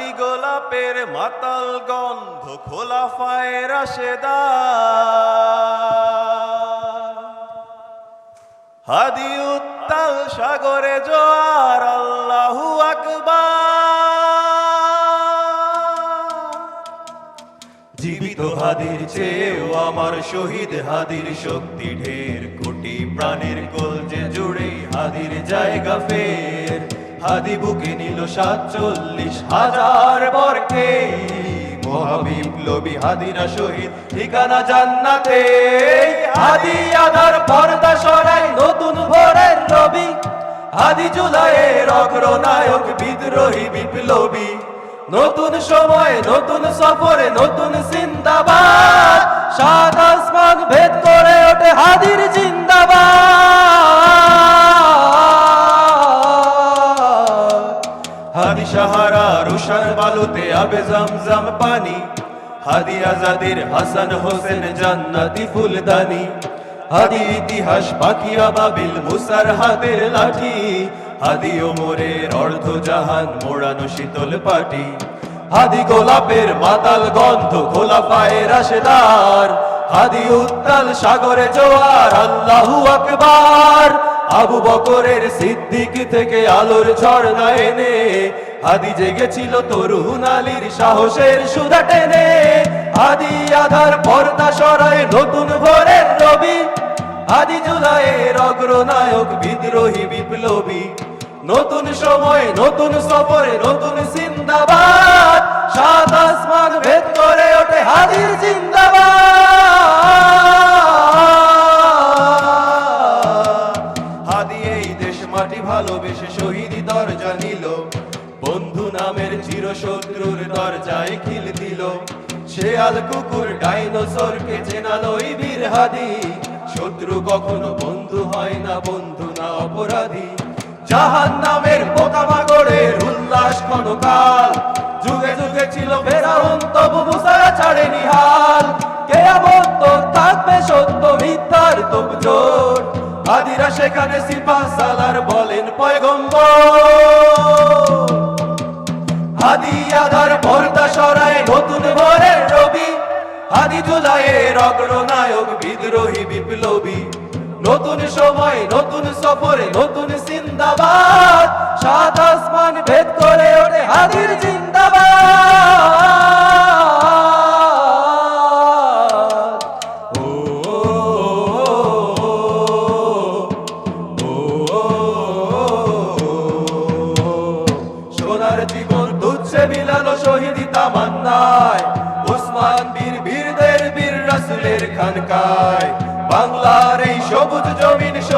হাদি গোলাপের মাতাল গন্ধ খোলা ফায়ের রাশেদা। হাদি উত্তাল সাগরে জোয়ার, আল্লাহু জীবিত হাদির চেয়েও আমার শহীদ হাদির শক্তি ঢের, কোটি প্রাণের কলজে জুড়ে হাদির জায়গা ফের। হাদি বুকে নিল সাতচল্লিশ হাজার বরকে। মহাবিপ্লবী হাদিরা শহীদ, ঠিকানা জান্নাতে। হাদি আধার পর্দা সরাই নতুন ভোরের রবি। হাদি জুলাইয়ের অগ্রনায়ক বিদ্রোহী বিপ্লবী। নতুন সময়, নতুন সফরে, নতুন জিন্দাবাদ। সাত আসমান ভেদ করে ওঠে হাদির জিন্দাবাদ হাদি সাহারা রুশার বালুতে আবে জমজম পানি। হাদি আজাদের হাসান হোসেন জান্নাতি ফুলদানি। হাদি ইতিহাস পাকিয়া বাবিল মুসার হাতের লাঠি। হাদি ওমরের অর্ধ জাহান মোড়ানো শীতল পাটি। হাদি গোলাপের মাতাল গন্ধ খোলা পায়ে রাশেদার। হাদি উত্তাল সাগরে জোয়ার, আল্লাহু আকবার। আবু বকরের সিদ্দিক থেকে আলোর ঝর্ণা এনে হাদি জেগেছিল তরুণ আলীর সাহসের সুধা টেনে। হাদি আধার পর্দা সরায় নতুন ভোরের রবি। আদি জুলাইয়ের অগ্রনায়ক বিদ্রোহী বিপ্লবী। নতুন সময়, নতুন সফরে, নতুন জিন্দাবাদ। সাত আসমান ভেদ করে ওঠে হাদির জিন্দাবাদ। হাদি এই দেশ মাটি ভালোবেসে দরজা নিল। বন্ধু নামের দরজায় খিল দিল। শেয়াল কুকুর ডাইনোসরকে চেনালো এই বীর হাদি। শত্রু কখনো বন্ধু হয় না, বন্ধু না অপরাধী। জাহান নামের পোকামাকড়ের উল্লাস ক্ষণকাল। সেখানে সিপা সালার বলেন পয়গম্বর। হাদি আধার পর্দা সরায় নতুন ভোরের রবি। হাদি জুলাইয়ের অগ্রনায়ক বিদ্রোহী, বিপ্লবী। নতুন সময়, নতুন সফরে, নতুন জিন্দাবাদ। সাত আসমান ভেদ করে ওঠে হাদির জিন্দাবাদ।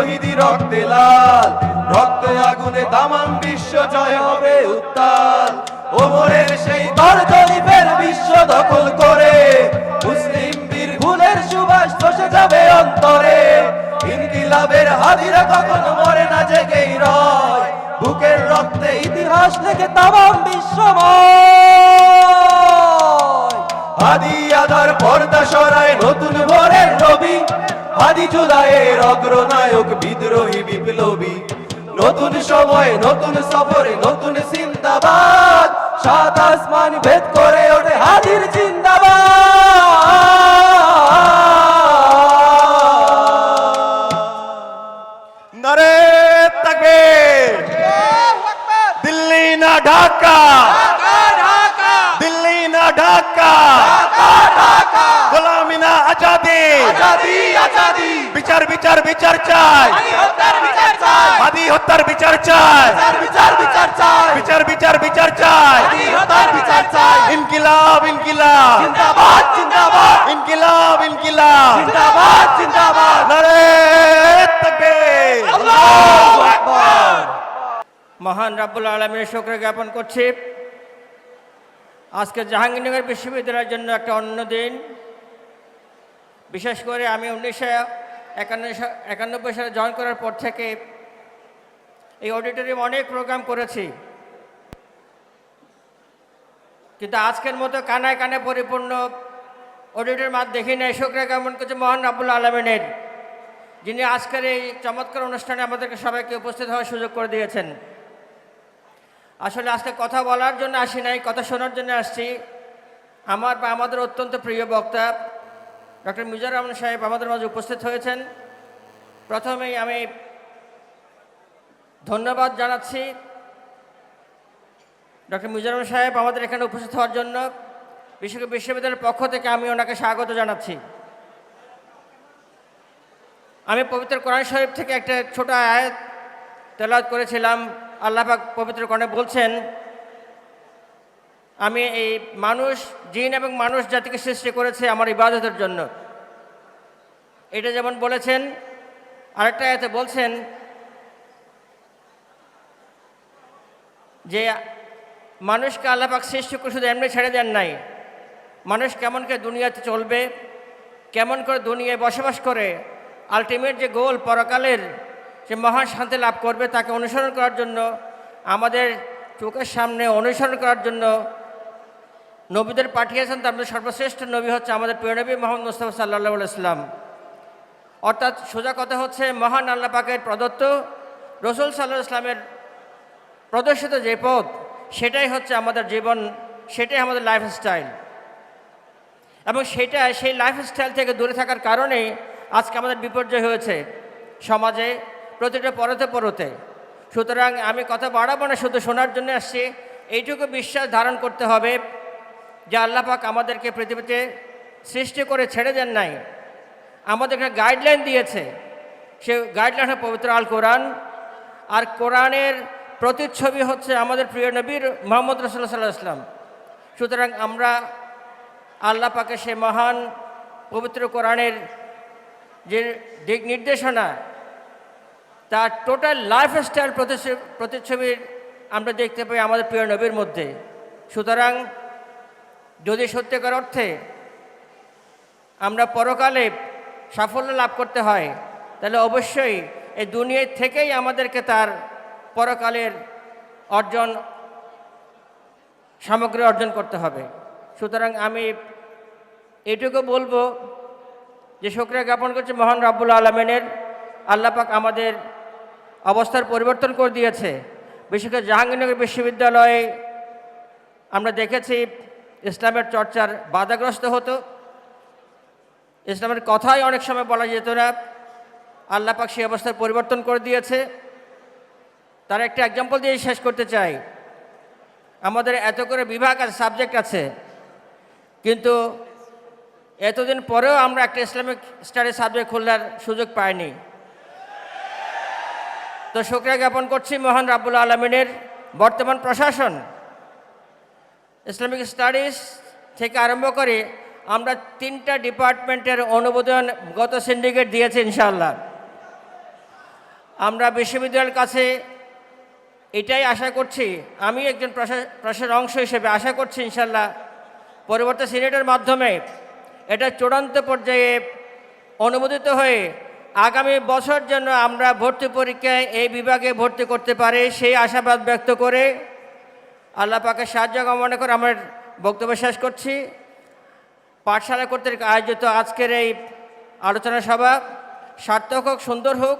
শহীদি রক্তে লাল, রক্তে আগুনে তামাম বিশ্ব জয় হবে উত্তাল। ওমরের সেই তরজরিফের বিশ্ব দখল করে, মুসলিম বীর ভুলের সুবাস বসে যাবে অন্তরে। ইনকিলাবের হাদিরা কখনো মরে না জেগেই রয়। বুকের রক্তে ইতিহাস লেখে তামাম বিশ্বময়। হাদি আধার পর্দা সরায় নতুন ভোরের রবি। হাদি জুলাইয়ের অগ্রনায়ক, বিদ্রোহী, বিপ্লবী। নতুন সময়, নতুন সফরে, নতুন জিন্দাবাদ। সাত আসমান ভেদ করে ওঠে হাজির জিন্দাবাদ। আজাদি। বিচার বিচার বিচার চাই। আদি হত্যার বিচার চাই। বিচার বিচার চাই। বিচার বিচার বিচার চাই। হত্যার বিচার চাই। ইনকিলাব ইনকিলাব। জিন্দাবাদ জিন্দাবাদ। ইনকিলাব ইনকিলাব। জিন্দাবাদ জিন্দাবাদ। নারে তাকে আল্লাহু আকবার। মহান রাব্বুল আলমীর শুক্র জ্ঞাপন করছি। আজকে জাহাঙ্গীরনগর বিশ্ববিদ্যালয়ের জন্য একটা অন্য দিন। বিশেষ করে আমি উনিশশো একানব্বই সালে জয়েন করার পর থেকে এই অডিটোরিয়াম অনেক প্রোগ্রাম করেছি। কিন্তু আজকের মতো কানায় কানে পরিপূর্ণ অডিটোরিয়াম আর দেখি নাই। শুক্র জ্ঞাপন করছে মহান রাব্বুল আলমিনের, যিনি আজকের এই চমৎকার অনুষ্ঠানে আমাদেরকে সবাইকে উপস্থিত হওয়ার সুযোগ করে দিয়েছেন। আসলে আজকে কথা বলার জন্য আসি নাই, কথা শোনার জন্য আসছি। আমার বা আমাদের অত্যন্ত প্রিয় বক্তা ডক্টর মিজানুর রহমান সাহেব আমাদের মাঝে উপস্থিত হয়েছেন। প্রথমেই আমি ধন্যবাদ জানাচ্ছি ডক্টর মিজানুর রহমান সাহেব আমাদের এখানে উপস্থিত হওয়ার জন্য। বিশ্ব বিশ্ববিদ্যালয়ের পক্ষ থেকে আমি ওনাকে স্বাগত জানাচ্ছি। আমি পবিত্র কোরআন শরীফ থেকে একটা ছোট আয়াত তেলাওয়াত করেছিলাম। আল্লাহ পবিত্র কোরআনে বলছেন আমি এই মানুষ, জিন এবং মানুষ জাতিকে সৃষ্টি করেছে আমার ইবাদতের জন্য। এটা যেমন বলেছেন, আরেকটা এতে বলছেন যে মানুষকে আল্লাহ পাক সৃষ্টি করে শুধু এমনি ছেড়ে দেন নাই। মানুষ কেমন করে দুনিয়াতে চলবে, কেমন করে দুনিয়ায় বসবাস করে আলটিমেট যে গোল পরকালের যে মহান শান্তি লাভ করবে তাকে অনুসরণ করার জন্য, আমাদের চোখের সামনে অনুসরণ করার জন্য নবীদের পাঠিয়েছেন, তার মধ্যে সর্বশ্রেষ্ঠ নবী হচ্ছে আমাদের প্রিয় নবী মোহাম্মদ মুস্তাফা সাল্লাহ ইসলাম অর্থাৎ সোজা কথা হচ্ছে, মহান আল্লাহ পাকের প্রদত্ত রসুল সাল্লাহ ইসলামের প্রদর্শিত যে পথ, সেটাই হচ্ছে আমাদের জীবন, সেটাই আমাদের লাইফস্টাইল এবং সেটা, সেই লাইফস্টাইল থেকে দূরে থাকার কারণেই আজকে আমাদের বিপর্যয় হয়েছে সমাজে, প্রতিটা পরতে পরতে। সুতরাং আমি কথা বাড়াবো না, শুধু শোনার জন্য আসছি। এইটুকু বিশ্বাস ধারণ করতে হবে। যে আল্লাহ পাক আমাদেরকে পৃথিবীতে সৃষ্টি করে ছেড়ে দেন নাই। আমাদেরকে গাইডলাইন দিয়েছে। সে গাইডলাইন পবিত্র আল কোরআন আর কোরআনের প্রতিচ্ছবি হচ্ছে আমাদের প্রিয় নবীর মোহাম্মদ রসুল্লাহ সাল্লাহ ইসলাম সুতরাং আমরা আল্লাহ পাকে সে মহান পবিত্র কোরআনের যে দিক নির্দেশনা, তার টোটাল লাইফস্টাইল প্রতিচ্ছবির আমরা দেখতে পাই আমাদের প্রিয় নবীর মধ্যে। সুতরাং যদি সত্যিকার অর্থে আমরা পরকালে সাফল্য লাভ করতে হয়, তাহলে অবশ্যই এই দুনিয়া থেকেই আমাদেরকে তার পরকালের অর্জন, সামগ্রী অর্জন করতে হবে। সুতরাং আমি এটুকু বলব যে শুক্রিয়া জ্ঞাপন করছে মহান রাব্বুল আলমিনের। আল্লাপাক আমাদের অবস্থার পরিবর্তন করে দিয়েছে। বিশেষ করে জাহাঙ্গীরনগর বিশ্ববিদ্যালয়ে আমরা দেখেছি ইসলামের চর্চার বাধাগ্রস্ত হতো। ইসলামের কথাই অনেক সময় বলা যেত না। আল্লাপাক সেই অবস্থার পরিবর্তন করে দিয়েছে। তার একটা এক্সাম্পল দিয়ে শেষ করতে চাই। আমাদের এত করে বিভাগ আছে সাবজেক্ট আছে। কিন্তু এতদিন পরেও আমরা একটা ইসলামিক স্টাডি সাবজেক্ট খোলার সুযোগ পাইনি। তো শুক্রিয়া জ্ঞাপন করছি মহান রাব্বুল আলমিনের বর্তমান প্রশাসন। ইসলামিক স্টাডিজ থেকে আরম্ভ করে আমরা তিনটা ডিপার্টমেন্টের অনুমোদন গত সিন্ডিকেট দিয়েছে, ইনশাআল্লাহ। আমরা বিশ্ববিদ্যালয়ের কাছে এটাই আশা করছি, আমি একজন প্রশাসনের অংশ হিসেবে আশা করছি ইনশাল্লাহ পরবর্তী সিনেটের মাধ্যমে এটা চূড়ান্ত পর্যায়ে অনুমোদিত হয়ে আগামী বছর জন্য আমরা ভর্তি পরীক্ষায় এই বিভাগে ভর্তি করতে পারি, সেই আশাবাদ ব্যক্ত করে আল্লাহ পাকে সাহায্য কামনা করে আমার বক্তব্য শেষ করছি। পাঠশালা কর্তৃক আয়োজিত আজকের এই আলোচনা সভা সার্থক হোক, সুন্দর হোক।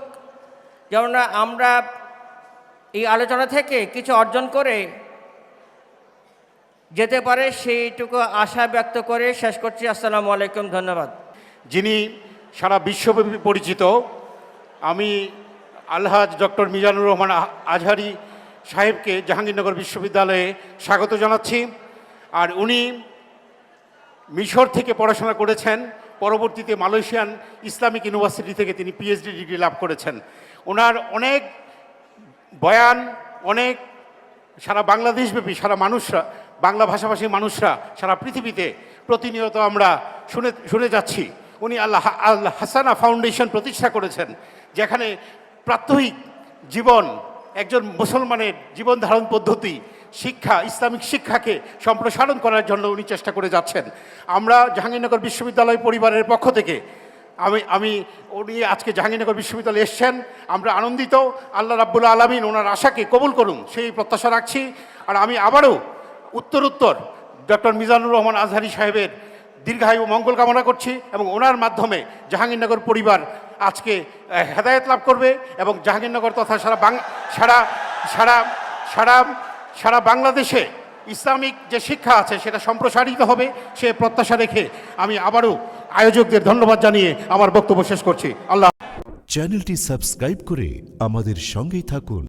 যেমন আমরা এই আলোচনা থেকে কিছু অর্জন করে যেতে পারে সেইটুকু আশা ব্যক্ত করে শেষ করছি। আসসালামু আলাইকুম, ধন্যবাদ। যিনি সারা বিশ্বব্যাপী পরিচিত, আমি আলহাজ ডক্টর মিজানুর রহমান আজহারি সাহেবকে জাহাঙ্গীরনগর বিশ্ববিদ্যালয়ে স্বাগত জানাচ্ছি। আর উনি মিশর থেকে পড়াশোনা করেছেন। পরবর্তীতে মালয়েশিয়ান ইসলামিক ইউনিভার্সিটি থেকে তিনি পিএইচডি ডিগ্রি লাভ করেছেন। ওনার অনেক বয়ান, অনেক সারা বাংলাদেশব্যাপী, সারা মানুষরা, বাংলা ভাষাভাষী মানুষরা, সারা পৃথিবীতে প্রতিনিয়ত আমরা শুনে শুনে যাচ্ছি। উনি আল্লাহ আল্লাহ হাসানা ফাউন্ডেশন প্রতিষ্ঠা করেছেন, যেখানে প্রাত্যহিক জীবন একজন মুসলমানের জীবন ধারণ পদ্ধতি, শিক্ষা, ইসলামিক শিক্ষাকে সম্প্রসারণ করার জন্য উনি চেষ্টা করে যাচ্ছেন। আমরা জাহাঙ্গীরনগর বিশ্ববিদ্যালয় পরিবারের পক্ষ থেকে, আমি আমি, উনি আজকে জাহাঙ্গীরনগর বিশ্ববিদ্যালয়ে এসছেন, আমরা আনন্দিত, আল্লাহ রাব্বুল আলমিন ওনার আশাকে কবুল করুন, সেই প্রত্যাশা রাখছি। আর আমি আবারও উত্তর উত্তর ডক্টর মিজানুর রহমান আজহারি সাহেবের দীর্ঘায়ু মঙ্গল কামনা করছি এবং ওনার মাধ্যমে জাহাঙ্গীরনগর পরিবার আজকে হেদায়ত লাভ করবে এবং জাহাঙ্গীরনগর তথা সারা বাং, সারা সারা সারা সারা বাংলাদেশে ইসলামিক যে শিক্ষা আছে সেটা সম্প্রসারিত হবে, সে প্রত্যাশা রেখে আমি আবারও আয়োজকদের ধন্যবাদ জানিয়ে আমার বক্তব্য শেষ করছি। আল্লাহ চ্যানেলটি সাবস্ক্রাইব করে আমাদের সঙ্গেই থাকুন।